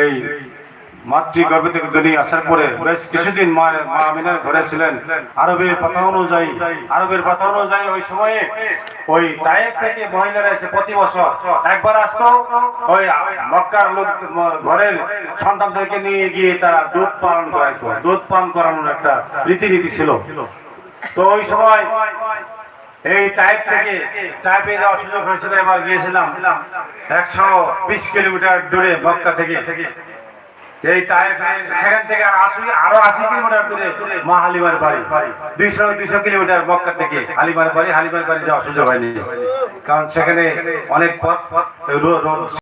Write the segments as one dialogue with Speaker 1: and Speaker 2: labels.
Speaker 1: এই মাতৃ গর্ভে থেকে দুনিয়া আসার পরে বেশ কিছুদিন মা আমিনার ঘরে ছিলেন। আরবের কথা অনুযায়ী, আরবের কথা অনুযায়ী ওই সময়ে ওই টাইপ থেকে মহিলারা এসে প্রতি বছর একবার আসতো। ওই মক্কার লোক ঘরের সন্তানদেরকে নিয়ে গিয়ে তারা দুধ পালন করাইতো। দুধ পান করানোর একটা রীতিনীতি ছিল। তো ওই সময় এই টাইপ থেকে টাইপে যাওয়ার সুযোগ হয়েছিল, এবার গিয়েছিলাম একশো বিশ কিলোমিটার দূরে মক্কা থেকে। এই টাইপ সেখান থেকে আশি, আরও আশি কিলোমিটার দূরে মা হালিমার বাড়ি। দুইশো দুইশো কিলোমিটার মক্কা থেকে হালিমার বাড়ি। হালিমার বাড়ি যাওয়ার সুযোগ হয়নি। কারণ সেখানে অনেক পথ রো-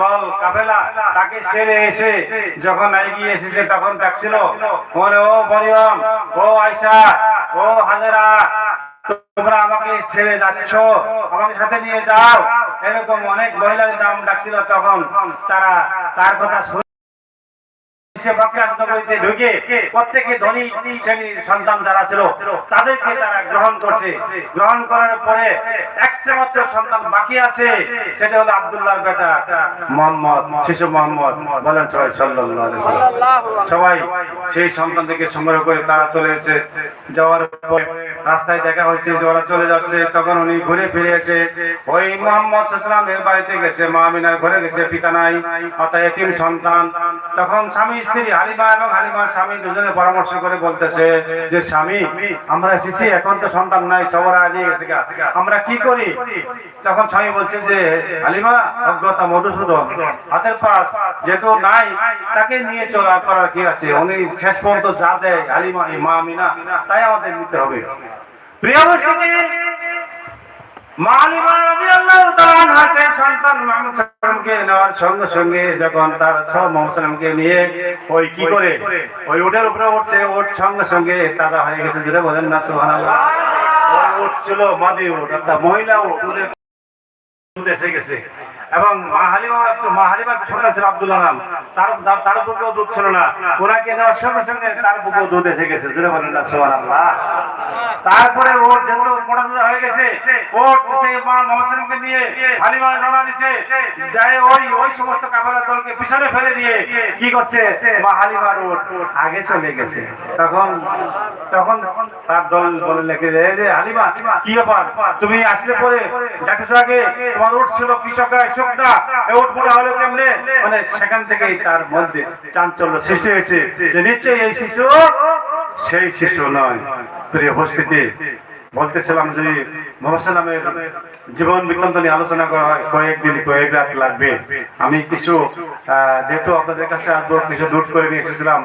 Speaker 1: দল কাফেলা, তাকে ছেড়ে এসে যখন এগিয়ে এসেছে তখন ডাকছিল, মনে ও বরিয়ম, ও আয়সা ও হাজারা, তোমরা আমাকে ছেড়ে যাচ্ছ, আমাকে সাথে নিয়ে যাও। এরকম অনেক মহিলাদের নাম ডাকছিল তখন। তারা তার কথা সবাই সেই সন্তান থেকে সংগ্রহ করে তারা চলে এসে যাওয়ার পরে রাস্তায় দেখা হয়েছে যে ওরা চলে যাচ্ছে। তখন উনি ঘুরে ফিরে এসে ওই মোহাম্মদ সাল্লামের বাড়িতে গেছে, মা আমিনার ঘরে গেছে, পিতা নাই অর্থাৎ সন্তান। তখন স্বামী স্ত্রী হালিমা এবং হালিমার স্বামী দুজনে পরামর্শ করে বলতেছে যে, স্বামী, আমরা এসেছি, এখন তো সন্তান নাই, সবরা হারিয়ে গেছে আমরা কি করি? তখন স্বামী বলছে যে, হালিমা, অজ্ঞতা, মধুসূদন, হাতের পাশ যেহেতু নাই, তাকে নিয়ে চলা করার কি আছে? উনি শেষ পর্যন্ত যা দেয়, হালিমা মা, আমিনা, তাই আমাদের নিতে হবে। প্রিয় সঙ্গে সঙ্গে যখন তার সাল্লামকে নিয়ে ওই কি করে? ওই উটের উপরে উঠছে, ওর সঙ্গে সঙ্গে তাজা হয়ে গেছে যেটা বলেন না, সুবহানাল্লাহ। ওই উট ছিল মাদি উট, অর্থাৎ মহিলা দুধ এসে গেছে। এবং হালিমা তারপরে ওর মহসিনকে নিয়ে হালিমা ওই ওই সমস্ত দলকে পিছনে ফেলে দিয়ে কি করছে? মা হালিমার ওর আগে চলে গেছে। তখন তখন তার দল বলে যে হালিমা, কি ব্যাপার? তুমি আসলে পরে ডাকছো আগে? তোমার উঠ ছিল কৃষকরা কেমনে? মানে সেখান থেকেই তার মধ্যে চাঞ্চল্য সৃষ্টি হয়েছে। যে নিশ্চয়ই এই শিশু, সেই শিশু নয়। প্রিয় উপস্থিতি, বলতেছিলাম জীবন বৃত্তান্ত নিয়ে আলোচনা করা হয়, কয়েকদিন, কয়েক রাত লাগবে। আমি কিছু যেহেতু আপনাদের কাছে আসব কিছু নোট করে নিয়ে এসেছিলাম,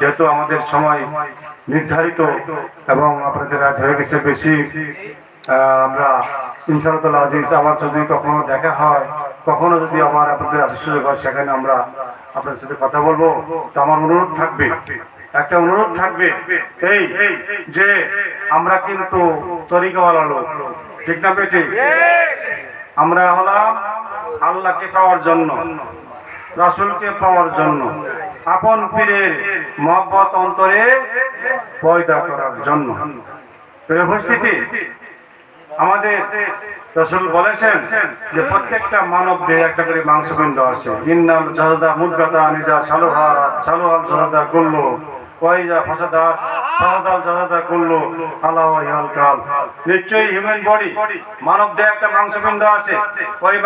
Speaker 1: যেহেতু আমাদের সময় নির্ধারিত এবং আপনাদের রাত হয়ে গেছে বেশি আমরা ইনশাআল্লাহ আজিজ, আমার যদি কখনো দেখা হয়, কখনো যদি আমার আপনাদের সুযোগ হয়, সেখানে আমরা আপনাদের সাথে কথা বলব। তো আমার অনুরোধ থাকবে, একটা অনুরোধ থাকবে, এই যে আমরা কিন্তু তরিকাওয়ালা লোক, ঠিক না বেটি? আমরা হলাম আল্লাহকে পাওয়ার জন্য, রাসূলকে পাওয়ার জন্য, আপন পীরের মহব্বত অন্তরে পয়দা করার জন্য। উপস্থিতি? আমাদের রসুল বলেছেন যে প্রত্যেকটা মানব দেহে একটা করে মাংসপিণ্ড আছে। ইন্নাল জাহাদা মুদগাতা নিজা সালোহা, সালোহাল জাহাদা কুল্লু, ওয়াইজা ফাসাদা, ফাসাদাল জাহাদা কুল্লু আলা ওয়াইহাল কাল। নিশ্চয়ই হিউম্যান বডি মানব একটা আছে। ওই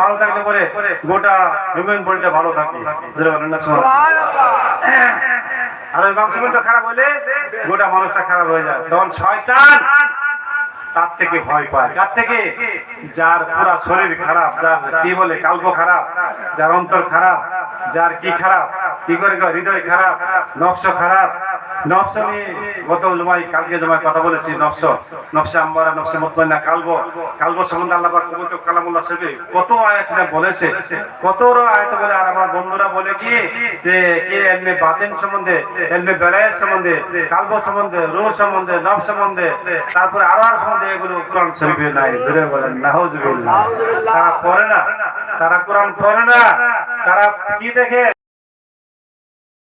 Speaker 1: ভালো থাকলে পরে গোটা হিউম্যান বডিটা ভালো থাকে। আর ওই খারাপ হলে গোটা মানুষটা খারাপ হয়ে যায়। তখন শয়তান তার থেকে ভয় পায়? কার থেকে? যার পুরা শরীর খারাপ, যার কি বলে কাল্প খারাপ, যার অন্তর খারাপ, যার কি খারাপ, কি করে হৃদয় খারাপ নকশা খারাপ সম্বন্ধে কালব সম্বন্ধে সম্বন্ধে সম্বন্ধে, তারপরে আরও আর সম্বন্ধে এগুলো কোরআন শরীফে নাই। জোরে বলেন তারা পড়ে না, তারা কোরআন পড়ে না। তারা কি দেখে?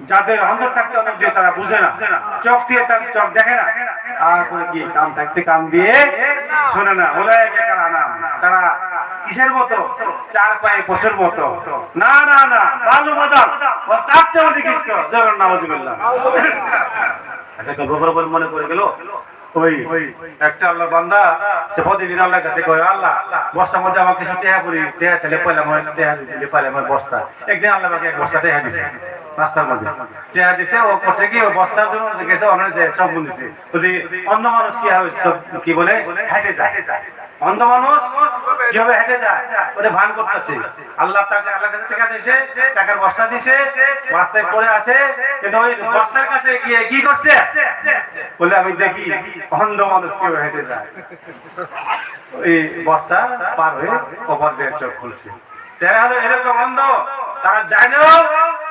Speaker 1: যাদের অন্তর থাকতে অনেক দিয়ে তারা বুঝে না। চোখ দিয়ে তার চোখ দেখে না। আর করে কি কান থাকতে কান দিয়ে শোনে না। ওলাইকে কারা নাম তারা কিসের মতো? চার পায়ে পশুর মতো। না না না, বালু বাদাম। তার চেয়ে গল্প বরাবর মনে করে গেল। একটা আল্লাহ বান্দা, সে প্রতিদিন মধ্যে কিছু করি। বস্তা। একদিন আল্লাহ বস্তা টেহা দিছে। রাস্তার মধ্যে। টেহা দিছে, ও করছে কি, ও বস্তার জন্য সব দিছে যদি অন্ধ মানুষ কি হবে সব কি বলে? হেঁটে যায়। অন্ধ মানুষ কীভাবে হেঁটে যায়? ভান করতেছে। আল্লাহ তাকে আল্লাহ কাছে এসে টাকার বস্তা দিছে, রাস্তায় পড়ে কিন্তু ওই বস্তার কাছে গিয়ে কি করছে? বলে, আমি দেখি অন্ধ মানুষ কীভাবে হেঁটে যায়। এই বস্তা পার হয়ে দিয়ে চোখ খুলছে। তারা হলো এরকম অন্ধ, তারা যায় না।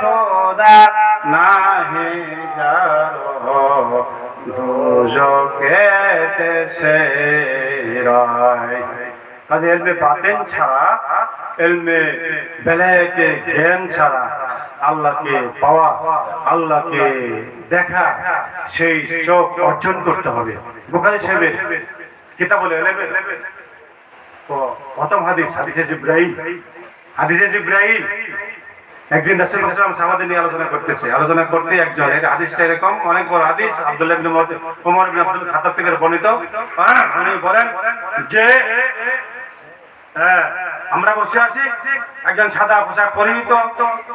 Speaker 1: খোদা নাহি যারো, দুজকে দেশে রায়। কাজে এলমে বাতেন ছাড়া, এলমে বেলায়েতে জ্ঞান ছাড়া আল্লাহকে পাওয়া, আল্লাহকে দেখা, সেই চোখ অর্জন করতে হবে। বুখারী সাহেবের কিতাব প্রথম হাদিস, হাদিসে জিব্রাইল হাদিসে জিব্রাইল একদিন রাসুল সাহাবাদের নিয়ে আলোচনা করতেছে। আলোচনা করতে একজন হাদিসটা এরকম অনেক বড় হাদিস আব্দুল্লাহ ইবনে ইবনে আব্দুল থেকে বর্ণিত। হ্যাঁ, উনি বলেন যে হ্যাঁ, আমরা বসে আছি একজন সাদা পোশাক পরিহিত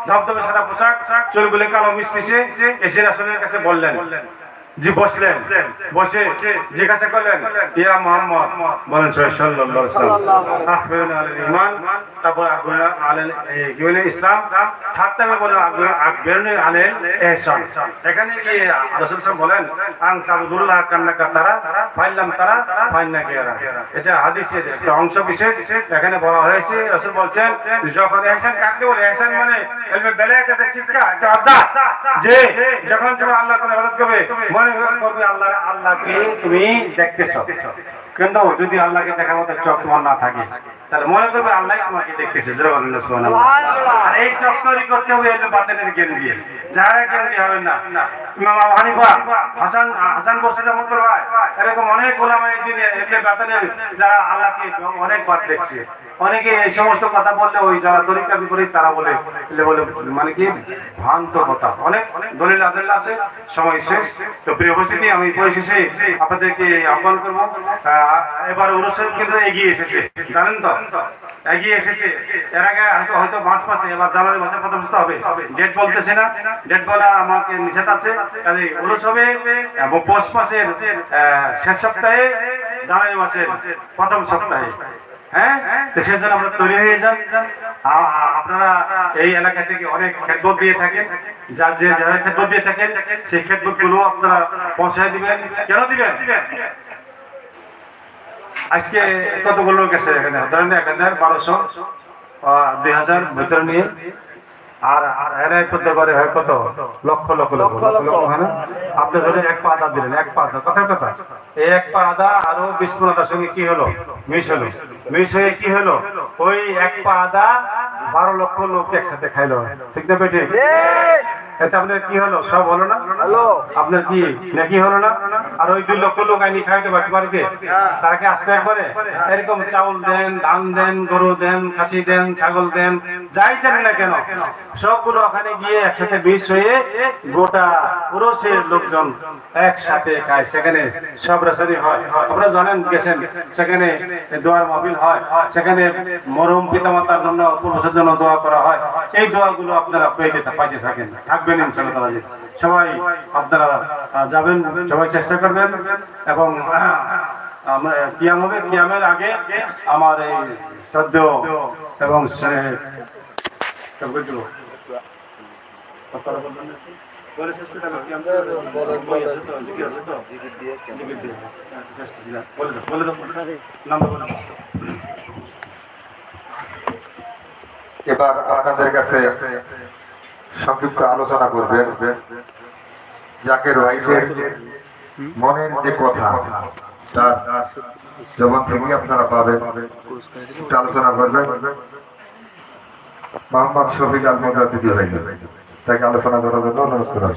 Speaker 1: ধবধবে সাদা পোশাক চুলগুলি কালো মিশমিশে এসে রাসুলের কাছে বললেন। জি বসলেন। বসে জিজ্ঞাসা করলেন ইয়া মোহাম্মদ। বলেন তারপর কি বলে ইসলাম থাকতে বলেন আলাল ইহসান এখানে কি রাসূল বলেন তাবদুল্লাহ কান্নাকা তারা ফাইলাম তারা গিয়ারা। এটা হাদিসের একটা অংশ বিশেষ এখানে বলা হয়েছে রাসূল বলছেন যখন ইহসান কাকে বলে? ইহসান মানে বেলায়েতের শিক্ষা একটা অর্থাৎ যে যখন তুমি আল্লাহ করে করবে আল্লাহ আল্লাহকে তুমি দেখতেছো। কিন্তু যদি আল্লাহকে দেখার মতো চোখ তোমার না থাকে তাহলে মনে করবে আল্লাহ তোমাকে দেখতেছে। আর এই চোখ তৈরি করতে হবে বাতিনের জ্ঞান দিয়ে। যারা জ্ঞান দিয়ে হবে না। ইমাম হানিফা হাসান হাসান বসরির মতো এরকম অনেক ওলামা একদিন এলমে বাতিনের যারা আল্লাহকে অনেকবার দেখছে। অনেকে এই সমস্ত কথা বললে ওই যারা তরিকা বিপরীত তারা বলে বলে মানে কি? ভ্রান্ত কথা। অনেক দলিল আদাল আছে সময় শেষ। তো প্রিয় উপস্থিতি আমি পরিশেষে আপনাদেরকে আহ্বান করব। এবার অনুষ্ঠান কিন্তু এগিয়ে এসেছে। জানেন তো? এগিয়ে এসেছে। এর আগে হয়তো মাস মাসে, এবার জানুয়ারি মাসে প্রথম হবে। ডেট বলতেছে না। ডেট বলা আমাকে নিষেধ আছে। কাজে উরুস হবে এবং পৌষ মাসের শেষ সপ্তাহে জানুয়ারি মাসের প্রথম সপ্তাহে। হ্যাঁ? আপনারা এই এলাকা থেকে অনেক দিয়ে থাকেন। যার যে থাকেন, সেই আপনারা পৌঁছায় দিবেন। কেন দিবেন? আজকে কতগুলো আছে এখানে এক হাজার বারোশো দুই হাজার ভিতরে নিয়ে, আর কত? লক্ষ লক্ষ আপনি ধরে এক পা আদা দিলেন, এক পা আদা কথা? এক পা আদা আরও পনেরোটার সঙ্গে কি হলো? মিশ হলো। মিশ হয়ে কি হলো? ওই এক পা আদা বারো লক্ষ লোক একসাথে খাইলো। ঠিক না বেটে এতে আপনার কি হলো? সব হলো না? আপনার কি নাকি হলো না? আর ওই দুই লক্ষ লোক আইনি খাইতে পারতে পারবে তারা কি আসতে একবারে? এরকম চাউল দেন ধান দেন গরু দেন খাসি দেন ছাগল দেন যাই দেন না কেন? সবগুলো ওখানে গিয়ে একসাথে বিষ হয়ে গোটা পুরুষের লোকজন একসাথে খায়। সেখানে সব রেশারি হয়। আপনারা জানেন গেছেন সেখানে দোয়ার মহবিল হয়। সেখানে মরম পিতামাতার জন্য পুরুষের জন্য দোয়া করা হয়। এই দোয়াগুলো আপনারা পেতে পাইতে থাকেন থাকবেন ইনশাআল্লাহ তাআলা। সবাই আপনারা যাবেন, সবাই চেষ্টা করবেন এবং কিয়াম হবে, কিয়ামের আগে আমার এই সদ্য এবং।
Speaker 2: এবার আপনাদের কাছে সংক্ষিপ্ত আলোচনা করবেন। জাকের ভাইদের মনের যে কথা তা যখন থেকে আপনারা পাবেন। আলোচনা করবেন। মোহাম্মদ শফিক আল মোজাদ্দিদি ভাই, তাকে আলোচনা করার জন্য অনুরোধ করা।